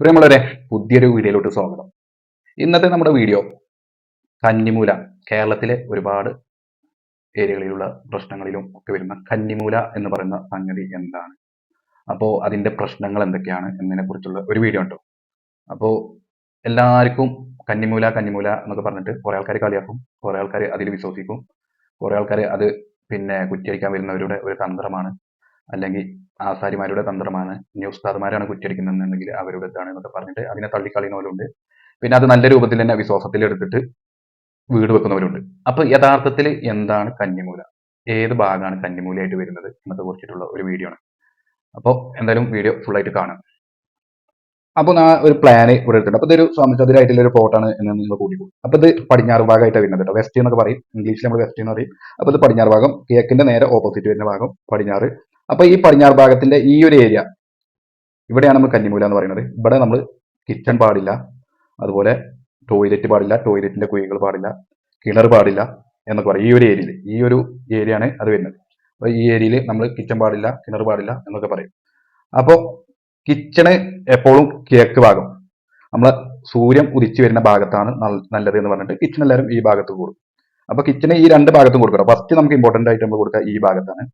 പ്രിയമുള്ളവരെ പുതിയൊരു വീഡിയോയിലോട്ട് സ്വാഗതം. ഇന്നത്തെ നമ്മുടെ വീഡിയോ കന്നിമൂല. കേരളത്തിലെ ഒരുപാട് ഏരിയകളിലുള്ള പ്രശ്നങ്ങളിലും ഒക്കെ വരുന്ന കന്നിമൂല എന്ന് പറയുന്ന സംഗതി എന്താണ്? അപ്പോൾ അതിന്റെ പ്രശ്നങ്ങൾ എന്തൊക്കെയാണ് എന്നതിനെ കുറിച്ചുള്ള ഒരു വീഡിയോ ഉണ്ടോ അപ്പോൾ എല്ലാവർക്കും കന്നിമൂല കന്നിമൂല എന്നൊക്കെ പറഞ്ഞിട്ട് കുറേ ആൾക്കാർ കളിയാക്കും കുറേ ആൾക്കാർ അതിൽ വിശ്വസിക്കും കുറേ ആൾക്കാർ അത് പിന്നെ കുറ്റിയടിക്കാൻ വരുന്നവരുടെ ഒരു തന്ത്രമാണ് അല്ലെങ്കിൽ ആസാരിമാരുടെ തന്ത്രമാണ് ഇനി ഉസ്താദുമാരാണ് കുറ്റിയടിക്കുന്നതെന്നുണ്ടെങ്കിൽ അവരുടെ ഇതാണ് എന്നൊക്കെ പറഞ്ഞിട്ട് അതിനെ തള്ളിക്കളയുന്നവരുണ്ട്. പിന്നെ അത് നല്ല രൂപത്തിൽ തന്നെ വിശ്വാസത്തിൽ എടുത്തിട്ട് വീട് വെക്കുന്നവരുണ്ട്. അപ്പൊ യഥാർത്ഥത്തിൽ എന്താണ് കന്നിമൂല? ഏത് ഭാഗമാണ് കന്നിമൂലയായിട്ട് വരുന്നത് എന്നൊക്കെ കുറിച്ചിട്ടുള്ള ഒരു വീഡിയോ ആണ്. അപ്പോൾ എന്തായാലും വീഡിയോ ഫുൾ ആയിട്ട് കാണാം. അപ്പോൾ ഞാൻ ഒരു പ്ലാൻ ഇവിടെ എടുത്തിട്ടുണ്ട്. അപ്പോൾ ഇതൊരു സ്വാമിചതുരായിട്ടുള്ള ഒരു പോട്ടാണ് എന്ന് നിങ്ങൾ കൂടി പോകും അപ്പോൾ ഇത് പടിഞ്ഞാറ് ഭാഗമായിട്ടാണ് വരുന്നത് കേട്ടോ. വെസ്റ്റ് എന്നൊക്കെ പറയും. ഇംഗ്ലീഷിൽ നമ്മൾ വെസ്റ്റ് എന്ന് പറയും. അപ്പോൾ ഇത് പടിഞ്ഞാറ് ഭാഗം കേക്കിന്റെ നേരെ ഓപ്പോസിറ്റ് വരുന്ന ഭാഗം പടിഞ്ഞാറ് അപ്പൊ ഈ പടിഞ്ഞാറ് ഭാഗത്തിന്റെ ഈ ഒരു ഏരിയ ഇവിടെയാണ് നമ്മൾ കന്നിമൂല എന്ന് പറയുന്നത്. ഇവിടെ നമ്മൾ കിച്ചൺ പാടില്ല അതുപോലെ ടോയ്ലറ്റ് പാടില്ല ടോയ്ലറ്റിന്റെ കുഴികൾ പാടില്ല കിണർ പാടില്ല എന്നൊക്കെ പറയും. ഈ ഒരു ഏരിയയിൽ ഈ ഒരു ഏരിയ ആണ് അത് വരുന്നത്. അപ്പൊ ഈ ഏരിയയിൽ നമ്മൾ കിച്ചൺ പാടില്ല കിണർ പാടില്ല എന്നൊക്കെ പറയും. അപ്പോൾ കിച്ചണ് എപ്പോഴും കിഴക്ക് ഭാഗം നമ്മൾ സൂര്യൻ ഉദിച്ചു വരുന്ന ഭാഗത്താണ് നല്ലത് എന്ന് പറഞ്ഞിട്ട് കിച്ചൺ എല്ലാവരും ഈ ഭാഗത്ത് കൂടും. അപ്പൊ കിച്ചണ് ഈ രണ്ട് ഭാഗത്തും കൊടുക്കണം ഫസ്റ്റ് നമുക്ക് ഇമ്പോർട്ടന്റ് ആയിട്ട് നമ്മൾ കൊടുക്കുക ഈ ഭാഗത്താണ്.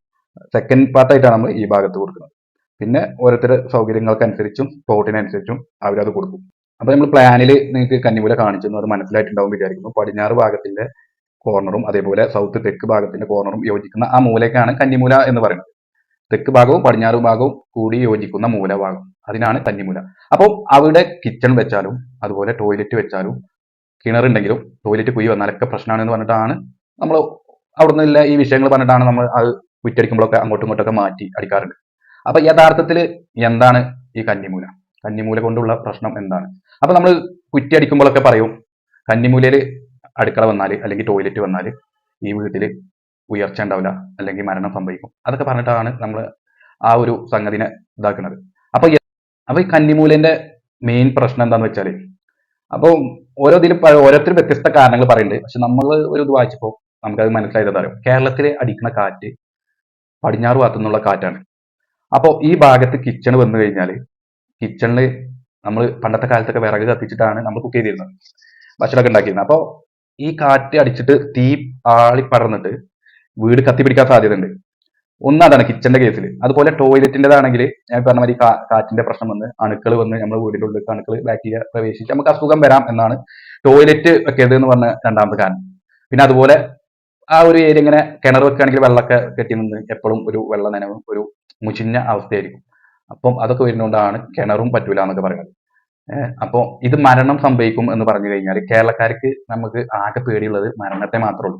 സെക്കൻഡ് പാർട്ടായിട്ടാണ് നമ്മൾ ഈ ഭാഗത്ത് കൊടുക്കുന്നത്. പിന്നെ ഓരോരുത്തരുടെ സൗകര്യങ്ങൾക്കനുസരിച്ചും പ്ലോട്ടിനനുസരിച്ചും അവരത് കൊടുക്കും. അപ്പോൾ നമ്മൾ പ്ലാനിൽ നിങ്ങൾക്ക് കന്നിമൂല കാണിച്ചു അത് മനസ്സിലായിട്ടുണ്ടാവും വിചാരിക്കുന്നു. പടിഞ്ഞാറ് ഭാഗത്തിന്റെ കോർണറും അതേപോലെ സൗത്ത് തെക്ക് ഭാഗത്തിന്റെ കോർണറും യോജിക്കുന്ന ആ മൂലയ്ക്കാണ് കന്നിമൂല എന്ന് പറയുന്നത്. തെക്ക് ഭാഗവും പടിഞ്ഞാറ് ഭാഗവും കൂടി യോജിക്കുന്ന മൂലഭാഗം. അതിനാണ് കന്നിമൂല. അപ്പോൾ അവിടെ കിച്ചൺ വെച്ചാലും അതുപോലെ ടോയ്ലറ്റ് വെച്ചാലും കിണറുണ്ടെങ്കിലും ടോയ്ലറ്റ് കുഴി വന്നാലൊക്കെ പ്രശ്നമാണെന്ന് പറഞ്ഞിട്ടാണ് നമ്മൾ അവിടുന്ന് ഈ വിഷയങ്ങൾ പറഞ്ഞിട്ടാണ് നമ്മൾ അത് കുറ്റടിക്കുമ്പോഴൊക്കെ അങ്ങോട്ടും ഇങ്ങോട്ടൊക്കെ മാറ്റി അടിക്കാറുണ്ട്. അപ്പൊ യഥാർത്ഥത്തിൽ എന്താണ് ഈ കന്നിമൂല? കന്നിമൂല കൊണ്ടുള്ള പ്രശ്നം എന്താണ്? അപ്പൊ നമ്മൾ കുറ്റി അടിക്കുമ്പോഴൊക്കെ പറയും കന്നിമൂലയിൽ അടുക്കള വന്നാൽ അല്ലെങ്കിൽ ടോയ്ലറ്റ് വന്നാൽ ഈ വീട്ടിൽ ഉയർച്ച ഉണ്ടാവില്ല അല്ലെങ്കിൽ മരണം സംഭവിക്കും. അതൊക്കെ പറഞ്ഞിട്ടാണ് നമ്മൾ ആ ഒരു സംഗതിനെ ഇതാക്കുന്നത്. അപ്പൊ അപ്പൊ ഈ കന്നിമൂലന്റെ മെയിൻ പ്രശ്നം എന്താന്ന് വെച്ചാൽ അപ്പൊ ഓരോ ഇതിലും ഓരോരുത്തരും വ്യത്യസ്ത കാരണങ്ങൾ പറയുന്നുണ്ട്. പക്ഷെ നമ്മൾ ഒരു ഇത് വായിച്ചപ്പോൾ നമുക്കത് മനസ്സിലായത് അറിയാം? കേരളത്തിലെ അടിക്കുന്ന കാറ്റ് പടിഞ്ഞാറ് ഭാഗത്തു നിന്നുള്ള കാറ്റാണ്. അപ്പോൾ ഈ ഭാഗത്ത് കിച്ചൺ വന്നു കഴിഞ്ഞാൽ കിച്ചണിൽ നമ്മൾ പണ്ടത്തെ കാലത്തൊക്കെ വിറക് കത്തിച്ചിട്ടാണ് നമ്മൾ കുക്ക് ചെയ്തിരുന്നത്. ഭക്ഷണമൊക്കെ ഉണ്ടാക്കിയിരുന്നത്. അപ്പോൾ ഈ കാറ്റ് അടിച്ചിട്ട് തീ ആളി പടർന്നിട്ട് വീട് കത്തിപ്പിടിക്കാൻ സാധ്യതയുണ്ട്. ഒന്ന് അതാണ് കിച്ചന്റെ കേസിൽ അതുപോലെ ടോയ്ലറ്റിന്റെതാണെങ്കിൽ ഞാൻ പറഞ്ഞ മാതിരി കാറ്റിന്റെ പ്രശ്നം വന്ന് അണുക്കൾ വന്ന് നമ്മൾ വീടിന്റെ ഉള്ളിൽ അണുക്കൾ ബാക്ടീരിയ പ്രവേശിച്ച് നമുക്ക് അസുഖം വരാം എന്നാണ് ടോയ്ലറ്റ് വെക്കരുത് എന്ന് പറഞ്ഞ രണ്ടാമത്തെ കാരണം. പിന്നെ അതുപോലെ ആ ഒരു ഏരിയ ഇങ്ങനെ കിണർ വെക്കുകയാണെങ്കിൽ വെള്ളമൊക്കെ കെട്ടി നിന്ന് എപ്പോഴും ഒരു വെള്ള നനവും ഒരു മുഷിഞ്ഞ അവസ്ഥയായിരിക്കും. അപ്പം അതൊക്കെ വരുന്നതുകൊണ്ടാണ് കിണറും പറ്റൂല എന്നൊക്കെ പറയുന്നത്. അപ്പോൾ ഇത് മരണം സംഭവിക്കും എന്ന് പറഞ്ഞു കഴിഞ്ഞാൽ കേരളക്കാർക്ക് നമുക്ക് ആകെ പേടിയുള്ളത് മരണത്തെ മാത്രമേ ഉള്ളൂ.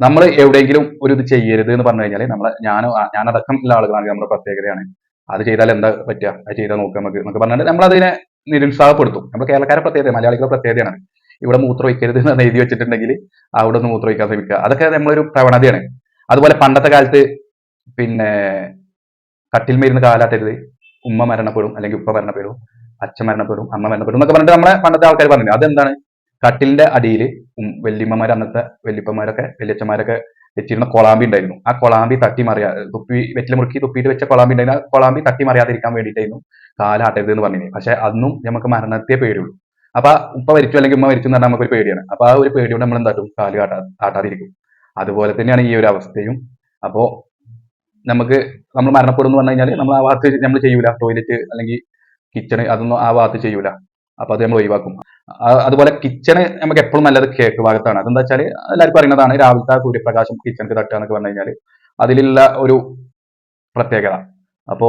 നമ്മൾ എവിടെയെങ്കിലും ഒരു ഇത് ചെയ്യരുത് എന്ന് പറഞ്ഞു കഴിഞ്ഞാൽ നമ്മളെ ഞാൻ ഞാനടക്കം ഉള്ള ആളുകളാണ് നമ്മുടെ പ്രത്യേകതയാണ്. അത് ചെയ്താൽ എന്താ പറ്റുക? അത് ചെയ്താൽ നോക്കാം നമുക്ക് എന്നൊക്കെ പറഞ്ഞാൽ നമ്മളതിനെ നിരുത്സാഹപ്പെടുത്തും. നമ്മൾ കേരളക്കാരെ പ്രത്യേകത മലയാളികളുടെ പ്രത്യേകതയാണ്. ഇവിടെ മൂത്രം ഒഴിക്കരുത് എന്ന് എഴുതി വെച്ചിട്ടുണ്ടെങ്കിൽ അവിടെ ഒന്ന് മൂത്രം ഒഴിക്കാൻ ശ്രമിക്കുക. അതൊക്കെ നമ്മളൊരു പ്രവണതയാണ്. അതുപോലെ പണ്ടത്തെ കാലത്ത് പിന്നെ കട്ടിൽ മരുന്ന് കാലാത്തരുത്. ഉമ്മ മരണപ്പെടും അല്ലെങ്കിൽ ഉപ്പ മരണപ്പെടും അച്ഛൻ മരണപ്പെടും അമ്മ മരണപ്പെടും എന്നൊക്കെ പറഞ്ഞിട്ട് നമ്മളെ പണ്ടത്തെ ആൾക്കാർ പറഞ്ഞു അതെന്താണ്? കട്ടിലിന്റെ അടിയിൽ വല്യമ്മമാർ അന്നത്തെ വല്യപ്പന്മാരൊക്കെ വല്യച്ഛന്മാരൊക്കെ വെച്ചിരുന്ന കൊളാമ്പി ഉണ്ടായിരുന്നു. ആ കൊളാമ്പി തട്ടി മറിയാ തുപ്പി വെറ്റിൽ മുറുക്കി തുപ്പിയിട്ട് വെച്ച കൊളാമ്പി ഉണ്ടായിരുന്നു. ആ കൊളാമ്പി തട്ടി മറിയാതിരിക്കാൻ വേണ്ടിയിട്ടായിരുന്നു കാലാട്ടരുത് എന്ന് പറഞ്ഞിരുന്നു പക്ഷെ അന്നും നമുക്ക് മരണത്തെ പേടിയുള്ളൂ. അപ്പൊ ഉപ്പ മരിച്ചു അല്ലെങ്കിൽ ഉമ്മ മരിച്ചു എന്ന് പറഞ്ഞാൽ നമുക്കൊരു പേടിയാണ്. അപ്പൊ ആ ഒരു പേടി കൊണ്ട് നമ്മൾ എന്താട്ടും കാൽ കാട്ടാ കാട്ടാതിരിക്കും. അതുപോലെ തന്നെയാണ് ഈ ഒരു അവസ്ഥയും. അപ്പോ നമുക്ക് നമ്മൾ മരണപ്പെടും എന്ന് പറഞ്ഞു കഴിഞ്ഞാൽ നമ്മൾ ആ ഭാഗത്ത് നമ്മൾ ചെയ്യൂല. ടോയ്ലറ്റ് അല്ലെങ്കിൽ കിച്ചണ് അതൊന്നും ആ ഭാഗത്ത് ചെയ്യൂല. അപ്പൊ അത് നമ്മൾ ഒഴിവാക്കും. അതുപോലെ കിച്ചണ് നമുക്ക് എപ്പോഴും നല്ലത് കേക്ക് ഭാഗത്താണ്. അതെന്താ വെച്ചാൽ എല്ലാവർക്കും അറിയുന്നതാണ്. രാവിലത്തെ സൂര്യപ്രകാശം കിച്ചണിക്ക് തട്ടുക എന്നൊക്കെ പറഞ്ഞു കഴിഞ്ഞാൽ അതിലുള്ള ഒരു പ്രത്യേകത. അപ്പോ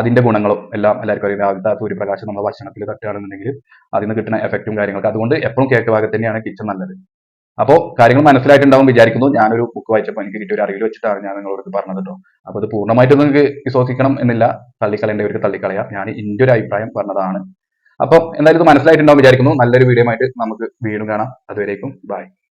അതിന്റെ ഗുണങ്ങളും എല്ലാം എല്ലാവർക്കും അറിയാം. രാവിലത്തെ സൂര്യപ്രകാശം നമ്മുടെ ഭക്ഷണത്തിൽ തട്ടുകയാണെന്നുണ്ടെങ്കിൽ അതിൽ നിന്ന് കിട്ടുന്ന എഫക്റ്റും കാര്യങ്ങളൊക്കെ. അതുകൊണ്ട് എപ്പോഴും കേക്ക് ഭാഗത്ത് തന്നെയാണ് കിച്ചൺ നല്ലത്. അപ്പോൾ കാര്യങ്ങൾ മനസ്സിലായിട്ടുണ്ടാവും വിചാരിക്കുന്നു. ഞാനൊരു ബുക്ക് വായിച്ചപ്പോൾ എനിക്ക് കിട്ടിയ ഒരു അറിവിൽ വെച്ചിട്ടാണ് ഞാൻ നിങ്ങളോട് പറഞ്ഞത് കേട്ടോ അപ്പോൾ അത് പൂർണമായിട്ടൊന്നും നിങ്ങൾക്ക് വിശ്വസിക്കണം എന്നില്ല. തള്ളിക്കളയേണ്ടവർക്ക് തള്ളിക്കളയാം. ഞാൻ എന്റെ ഒരു അഭിപ്രായം പറഞ്ഞതാണ്. അപ്പോൾ എന്തായാലും ഇത് മനസ്സിലായിട്ടുണ്ടാവും വിചാരിക്കുന്നു. നല്ലൊരു വീഡിയോ ആയിട്ട് നമുക്ക് വീണ്ടും കാണാം. അതുവരേക്കും ബൈ